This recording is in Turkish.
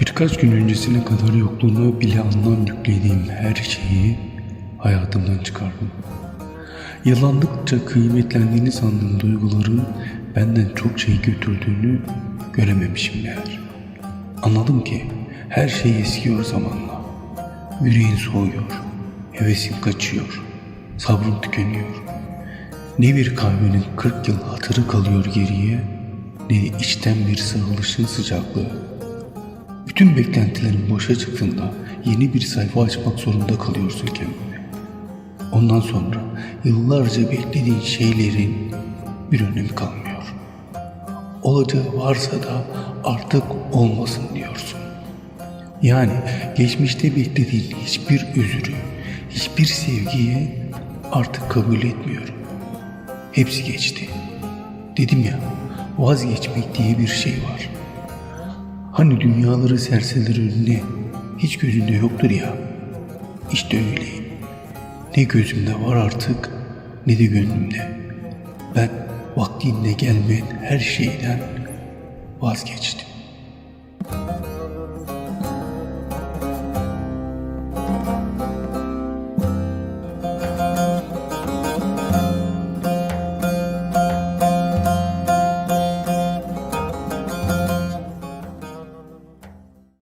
Birkaç gün öncesine kadar yokluğuna bile anlam yüklediğim her şeyi hayatımdan çıkardım. Yıllandıkça kıymetlendiğini sandığım duyguların benden çok şey götürdüğünü görememişim meğer. Anladım ki her şey eskiyor zamanla. Yüreğin soğuyor, hevesim kaçıyor, sabrım tükeniyor. Ne bir kahvenin 40 yıl hatırı kalıyor geriye, ne içten bir sarılışın sıcaklığı. Bütün beklentilerin boşa çıktığında yeni bir sayfa açmak zorunda kalıyorsun kendine. Ondan sonra yıllarca beklediğin şeylerin bir önemi kalmıyor. Olacağı varsa da artık olmasın diyorsun. Yani geçmişte beklediğin hiçbir özürü, hiçbir sevgiyi artık kabul etmiyorum. Hepsi geçti. Dedim ya, vazgeçmek diye bir şey var. Hani dünyaları serseler önüne hiç gözünde yoktur ya. İşte öyleyim. Ne gözümde var artık ne de gönlümde. Ben vaktinde gelmeyen her şeyden vazgeçtim.